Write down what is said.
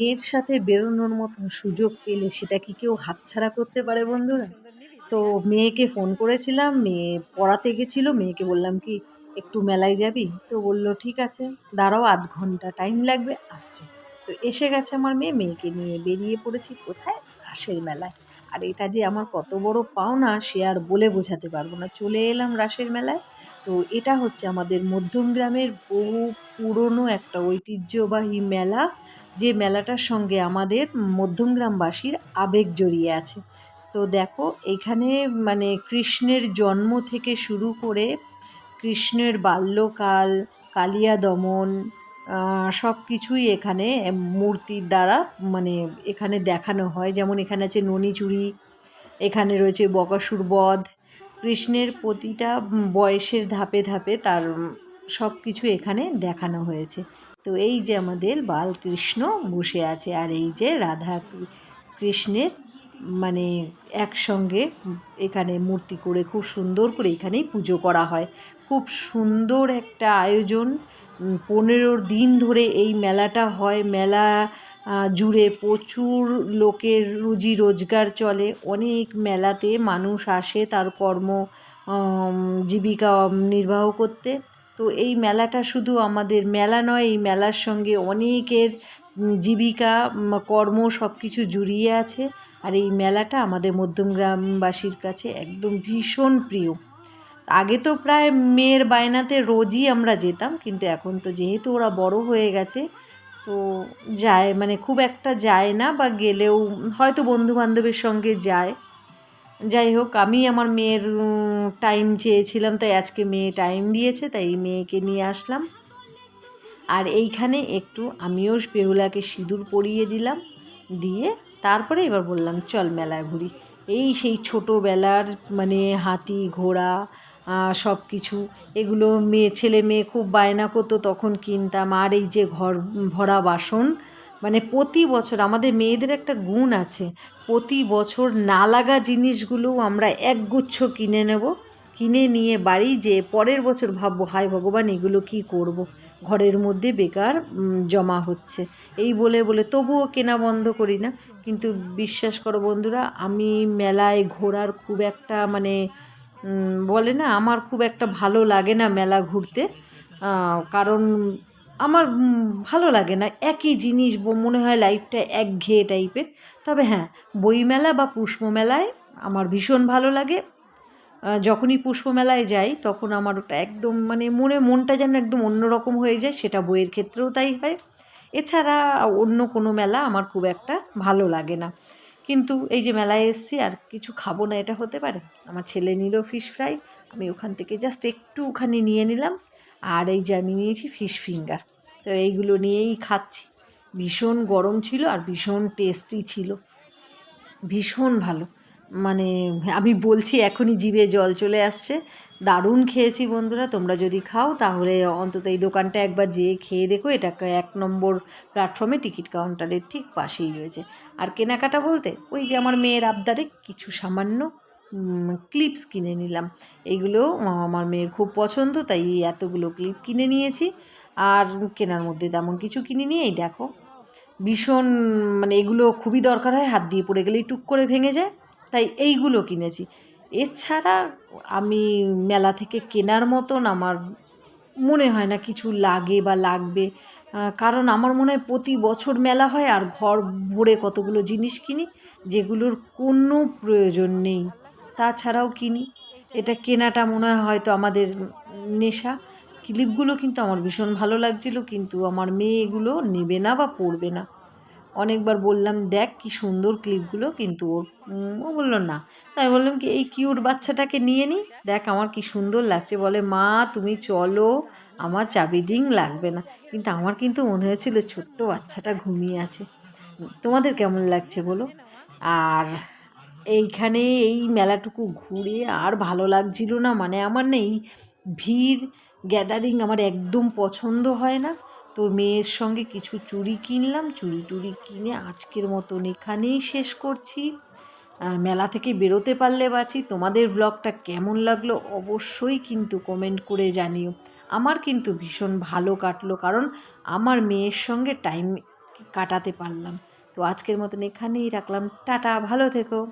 এর সাথে বেরোনোর মতো সুযোগ পেলে সেটা কি কেউ হাতছাড়া করতে পারে বন্ধুরা? তো মেয়েকে ফোন করেছিলাম, মেয়ে পড়াতে গেছিল, মেয়েকে বললাম কি, একটু মেলায় যাবি? তো বলল, ঠিক আছে, দাঁড়াও আধ ঘণ্টা টাইম লাগবে, আসছি। তো এসে গেছে আমার মেয়ে, মেয়েকে নিয়ে বেরিয়ে পড়েছি কোথায়? ঘাসের মেলায়। আর এটা যে আমার কত বড় পাওনা, সে আর বলে বোঝাতে পারব না। চলে এলাম রাসের মেলায়। তো এটা হচ্ছে আমাদের মধ্যম গ্রামের বহু পুরনো একটা ঐতিহ্যবাহী মেলা, যে মেলাটার সঙ্গে আমাদের মধ্যমগ্রামবাসীর আবেগ জড়িয়ে আছে। তো দেখো, এখানে মানে কৃষ্ণের জন্ম থেকে শুরু করে কৃষ্ণের বাল্যকাল, কালিয়া দমন সব কিছুই এখানে মূর্তির দ্বারা মানে এখানে দেখানো হয়। যেমন এখানে আছে ননিচুরি এখানে রয়েছে বকাসুর বধ। কৃষ্ণের প্রতিটা বয়সের ধাপে ধাপে তার সব কিছু এখানে দেখানো হয়েছে। তো এই যে আমাদের বালকৃষ্ণ বসে আছে, আর এই যে রাধা কৃষ্ণের মানে একসঙ্গে এখানে মূর্তি করে খুব সুন্দর করে এখানেই পুজো করা হয়। খুব সুন্দর একটা আয়োজন। পনেরো দিন ধরে এই মেলাটা হয়। মেলা জুড়ে প্রচুর লোকের রুজি রোজগার চলে। অনেক মেলাতে মানুষ আসে তার কর্ম জীবিকা নির্বাহ করতে। তো এই মেলাটা শুধু আমাদের মেলা নয়, এই মেলার সঙ্গে অনেকের জীবিকা কর্ম সব কিছু জুড়িয়ে আছে। আর এই মেলাটা আমাদের মধ্যমগ্রামবাসীর কাছে একদম ভীষণ প্রিয়। আগে তো প্রায় মেয়ের বায়নাতে রোজই আমরা যেতাম, কিন্তু এখন তো যেহেতু ওরা বড় হয়ে গেছে, তো যায় মানে খুব একটা যায় না বা গেলেও হয়তো বন্ধু বান্ধবের সঙ্গে যায়। যাই হোক, আমি আমার মেয়ের টাইম চেয়েছিলাম, তাই আজকে মেয়ে টাইম দিয়েছে, তাই মেয়েকে নিয়ে আসলাম। আর এইখানে একটু আমিও বেহুলাকে সিঁদুর পরিয়ে দিলাম, দিয়ে তারপরে এবার বললাম, চল মেলায় ঘুরি। এই সেই ছোটোবেলার মানে হাতি, ঘোড়া সব কিছু এগুলো মেয়ে, ছেলে মেয়ে খুব বায়না করতো, তখন কিনতাম। আর এই যে ঘর, ভরা বাসন মানে প্রতি বছর আমাদের মেয়েদের একটা গুণ আছে, প্রতি বছর না লাগা জিনিসগুলোও আমরা একগুচ্ছ কিনে নেব। কিনে নিয়ে বাড়ি যে পরের বছর ভাববো, হায় ভগবান, এগুলো কি করব। ঘরের মধ্যে বেকার জমা হচ্ছে। এই বলে বলে তবুও কেনা বন্ধ করি না। কিন্তু বিশ্বাস করো বন্ধুরা, আমি মেলায় ঘোরার খুব একটা মানে বলে না, আমার খুব একটা ভালো লাগে না মেলা ঘুরতে। কারণ আমার ভালো লাগে না, একই জিনিস মনে হয় লাইফটা একঘেয়ে টাইপের। তবে হ্যাঁ বইমেলা বা পুষ্পমেলায় আমার ভীষণ ভালো লাগে। যখনই পুষ্পমেলায় যাই, তখন আমার ওটা একদম মানে মনে, মনটা যেন একদম অন্যরকম হয়ে যায়, সেটা বইয়ের ক্ষেত্রেও তাই হয়। এছাড়া অন্য কোনো মেলা আমার খুব একটা ভালো লাগে না। কিন্তু এই যে মেলায় এসছি আর কিছু খাব না, এটা হতে পারে। আমার ছেলে নিল ফিশ ফ্রাই আমি ওখান থেকে জাস্ট একটুখানি নিয়ে নিলাম। আর এই যে আমি নিয়েছি ফিশ ফিঙ্গার তো এইগুলো নিয়েই খাচ্ছি। ভীষণ গরম ছিল আর ভীষণ টেস্টি ছিল। ভীষণ ভালো। মানে আমি বলছি এখনই জিভে জল চলে আসছে। দারুণ খেয়েছি বন্ধুরা, তোমরা যদি খাও তাহলে অন্তত এই দোকানটা একবার যেয়ে খেয়ে দেখো, এটা এক নম্বর প্ল্যাটফর্মে টিকিট কাউন্টারের ঠিক পাশেই রয়েছে। আর কেনাকাটা বলতে, ওই যে আমার মেয়ের আবদারে কিছু সামান্য ক্লিপস কিনে নিলাম। এইগুলো আমার মেয়ের খুব পছন্দ, তাই এতগুলো ক্লিপ কিনে নিয়েছি। আর কেনার মধ্যে তেমন কিছু কিনে নিয়েই দেখো, ভীষণ মানে এগুলো খুবই দরকার হয়, হাত দিয়ে পড়ে গেলেই টুক করে ভেঙে যায়, তাই এইগুলো কিনেছি। এছাড়া আমি মেলা থেকে কেনার মতন আমার মনে হয় না কিছু লাগে বা লাগবে। কারণ আমার মনে হয় প্রতি বছর মেলা হয় আর ঘর ভরে কতগুলো জিনিস কিনি, যেগুলোর কোনো প্রয়োজন নেই। তাছাড়াও কিনি। এটা কেনাটা মনে হয় হয়তো আমাদের নেশা। ক্লিপগুলো কিন্তু আমার ভীষণ ভালো লাগছিল, কিন্তু আমার মেয়ে এগুলো নেবে না বা পরবে না। অনেকবার বললাম, দেখ কি সুন্দর ক্লিপগুলো। কিন্তু ওর ও বলল, না। তাই বললাম কি, এই কিউট বাচ্চাটাকে নিয়ে নিই দেখ আমার কি সুন্দর লাগছে। বলে, মা, তুমি চলো, আমার চাবি ডিং লাগবে না। কিন্তু আমার কিন্তু মনে হয়েছিল, ছোট্ট বাচ্চাটা ঘুমিয়ে আছে। তোমাদের কেমন লাগছে বলো? আর এইখানে এই মেলাটুকু ঘুরে আর ভালো লাগছিল না? মানে আমার নেই ভিড়, গ্যাদারিং আমার একদম পছন্দ হয় না। তো মেয়ের সঙ্গে কিছু চুড়ি কিনলাম, চুড়ি টুড়ি কিনে আজকের মতন এখানেই শেষ করছি। মেলা থেকে বেরোতে পারলে বাঁচি। তোমাদের ব্লগটা কেমন লাগল অবশ্যই কিন্তু কমেন্ট করে জানিও। আমার কিন্তু ভীষণ ভালো কাটলো কারণ আমার মেয়ের সঙ্গে টাইম কাটাতে পারলাম। তো আজকের মতন এখানেই রাখলাম। টাটা, ভালো থেকো।